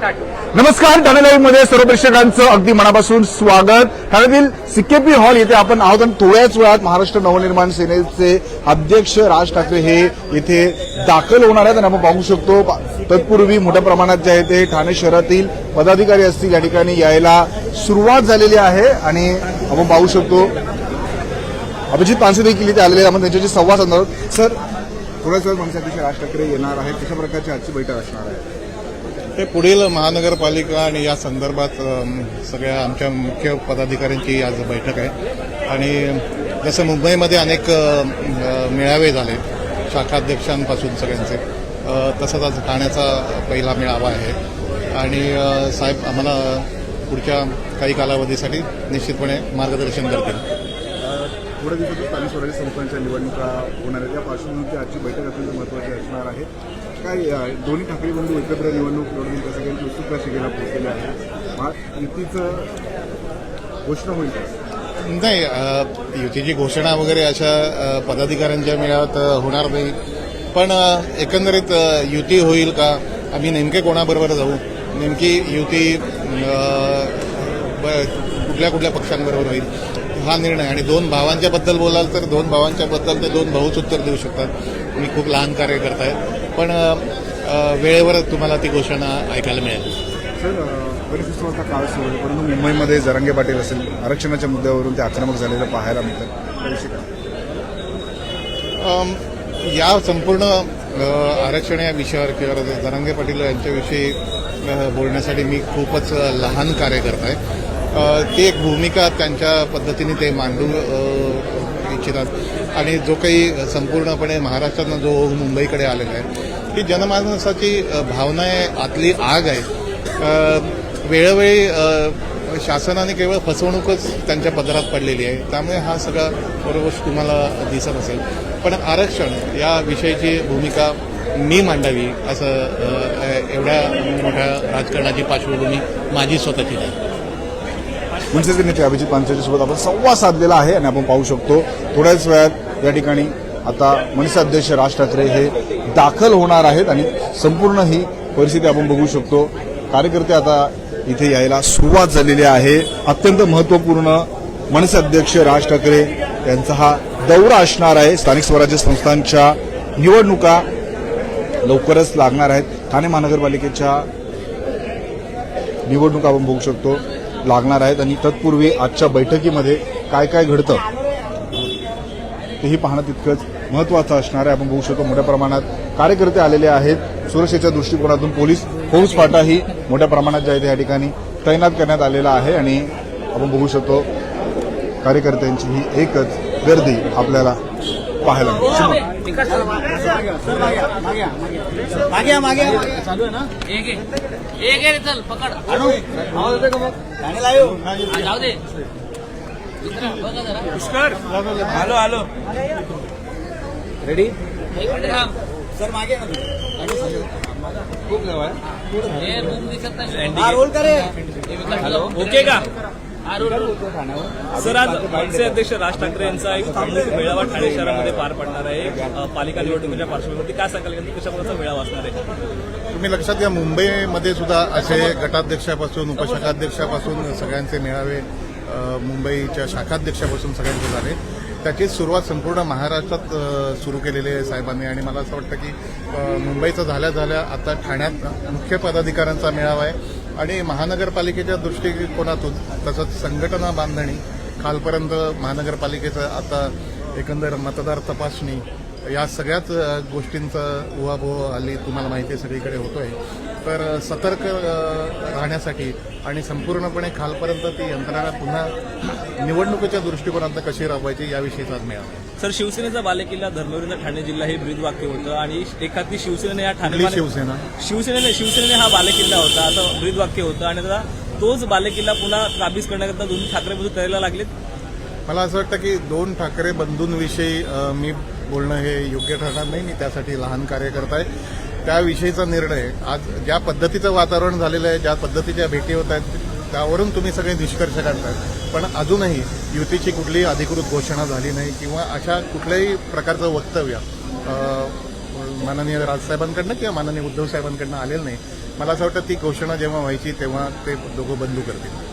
नमस्कार ठाणे लाईव्हमध्ये सर्व प्रेक्षकांचं अगदी मनापासून स्वागत. ठाण्यातील सिकेपी हॉल येथे आपण आहोत आणि थोड्याच वेळात महाराष्ट्र नवनिर्माण सेनेचे अध्यक्ष राज ठाकरे हे इथे दाखल होणार आहेत आणि आपण पाहू शकतो तत्पूर्वी मोठ्या प्रमाणात जे आहे ते ठाणे शहरातील पदाधिकारी असतील या ठिकाणी यायला सुरुवात झालेली आहे आणि आपण पाहू शकतो अभिजित पानसे देखील इथे आलेले आपण त्यांच्याशी संवाद साधणार सर थोड्याच वेळात मनसे अध्यक्ष राज ठाकरे येणार आहेत. कशा प्रकारची आजची बैठक असणार आहे? ते पुढील महानगरपालिका आणि या संदर्भात सगळ्या आमच्या मुख्य पदाधिकाऱ्यांची आज बैठक आहे. आणि जसं मुंबईमध्ये अनेक मेळावे झाले शाखाध्यक्षांपासून सगळ्यांचे तसंच आज ठाण्याचा पहिला मेळावा आहे. आणि साहेब आम्हाला पुढच्या काही कालावधीसाठी निश्चितपणे मार्गदर्शन करतील. थोड्या दिवसात स्थानिक स्वराज्य संस्थांच्या निवडणुका होणार आहेत. त्या पार्श्वभूमीवरती आजची बैठक अत्यंत महत्वाची असणार आहे. काय दोन्ही ठाकरे बंधू एकत्र निवडणूक लढवून त्या सगळ्यांची उत्सुकता शिगेला पोहोचलेली आहे. युतीचं घोषणा होईल नाही युतीची घोषणा वगैरे अशा पदाधिकाऱ्यांच्या मेळाव्यात होणार नाही. पण एकंदरीत युती होईल का? आम्ही नेमके कोणाबरोबर जाऊ? नेमकी युती ब- कुठल्या कुठल्या पक्षांबरोबर होईल? हा निर्णय. आणि दोन भावांच्या बद्दल बोलाल तर दोन भावांच्या बद्दल ते दोन भाऊच उत्तर देऊ शकतात. मी खूप लहान कार्यकर्ता आहे. पण वेळेवर तुम्हाला ती घोषणा ऐकायला मिळेल. गणेशोत्सवाचा काळ सुरू आहे परंतु मुंबईमध्ये जरांगे पाटील असेल आरक्षणाच्या मुद्द्यावरून ते आक्रमक झालेलं पाहायला मिळतं. या संपूर्ण आरक्षण या विषयावर किंवा जरांगे पाटील यांच्याविषयी बोलण्यासाठी मी खूपच लहान कार्यकर्ता आहे. अ, ती एक भूमिका त्यांच्या पद्धतीने ते मांडू इच्छितात. आणि जो काही संपूर्णपणे महाराष्ट्रातनं जो मुंबईकडे आलेला आहे ही जनमानसाची भावना आहे आतली आग आहे. वेळोवेळी शासनाने केवळ फसवणूकच त्यांच्या पदरात पडलेली आहे. त्यामुळे हा सगळा बरोबर तुम्हाला दिसत असेल. पण आरक्षण या विषयीची भूमिका मी मांडावी असं एवढ्या मोठ्या राजकारणाची पार्श्वभूमी माझी स्वतःची नाही मनसेचे नेते अभिजित पानसेच्या आपण संवाद साधलेला आहे आणि आपण पाहू शकतो थोड्याच वेळात या ठिकाणी आता मनसे अध्यक्ष राज ठाकरे हे दाखल होणार आहेत आणि संपूर्ण ही परिस्थिती आपण बघू शकतो. कार्यकर्ते आता इथे यायला सुरुवात झालेली आहे. अत्यंत महत्त्वपूर्ण मनसे अध्यक्ष राज ठाकरे यांचा हा दौरा असणार आहे. स्थानिक स्वराज्य संस्थांच्या निवडणुका लवकरच लागणार आहेत. ठाणे महानगरपालिकेच्या निवडणुका आपण बघू शकतो. लागणार आहेत आणि तत्पूर्वी आजच्या बैठकीमध्ये काय काय घडतं तेही पाहणं तितकंच महत्वाचं असणार आहे. आपण बघू शकतो मोठ्या प्रमाणात कार्यकर्ते आलेले आहेत. सुरक्षेच्या दृष्टिकोनातून पोलीस फौजफाटाही मोठ्या प्रमाणात जे आहे या ठिकाणी तैनात करण्यात आलेला आहे आणि आपण बघू शकतो कार्यकर्त्यांची ही एकच गर्दी आपल्याला पहा हॅलो रेडी सर मागे खूप जवळ. रोल करे. ओके का? सर आज मनसे अध्यक्ष राज ठाकरे यांचा एक सामूहिक मेळावा ठाणे शहरामध्ये पार पडणार आहे. पालिका निवडणुकीच्या पार्श्वभूमीवरती काय सांगाल की कशा प्रकारचा मेळावा असणार आहे. तुम्ही लक्षात घ्या मुंबईमध्ये सुद्धा असे गटाध्यक्षापासून उपशाखाध्यक्षापासून सगळ्यांचे मेळावे मुंबईच्या शाखाध्यक्षापासून सगळ्यांचे झाले. त्याची सुरुवात संपूर्ण महाराष्ट्रात सुरू केलेली आहे साहेबांनी. आणि मला असं वाटतं की मुंबईचं झाल्या झाल्या आता ठाण्यात मुख्य पदाधिकाऱ्यांचा मेळावा आहे. आणि महानगरपालिकेच्या दृष्टिकोनातून तसंच संघटना बांधणी कालपर्यंत महानगरपालिकेचं आता एकंदर मतदार तपासणी या सगळ्याच गोष्टींचा उहापोह हल्ली तुम्हाला माहिती आहे सगळीकडे होतोय. तर सतर्क राहण्यासाठी आणि संपूर्णपणे खालपर्यंत ती यंत्रणा पुन्हा निवडणुकीच्या दृष्टिकोनातून कशी राबवायची याविषयीचा आज मेळावा. सर शिवसेनेचा बालेकिल्ला धर्मवीरचा ठाणे जिल्हा हे ब्रीदवाक्य होतं आणि एखादी शिवसेनेने या ठाणे शिवसेना? शिवसेनेने शिवसेनेने हा बालेकिल्ला होता असं ब्रीदवाक्य होतं आणि आता तोच बालेकिल्ला पुन्हा काबीज करण्याकरता दोन्ही ठाकरे तयारीला लागलेत. मला असं वाटतं की दोन ठाकरे बंधूंविषयी मी बोलणं हे योग्य ठरणार नाही. मी त्यासाठी लहान कार्यकर्ता आहे. त्याविषयीचा निर्णय आज ज्या पद्धतीचं वातावरण झालेलं आहे ज्या पद्धतीच्या भेटी होत आहेत त्यावरून तुम्ही सगळे निष्कर्ष काढतात पण अजूनही युतीची कुठलीही अधिकृत घोषणा झाली नाही किंवा अशा कुठल्याही प्रकारचं वक्तव्य माननीय राजसाहेबांकडनं किंवा माननीय उद्धव साहेबांकडनं आलेलं नाही. मला असं वाटतं ती घोषणा जेव्हा व्हायची तेव्हा ते दोघं बंधू करतील.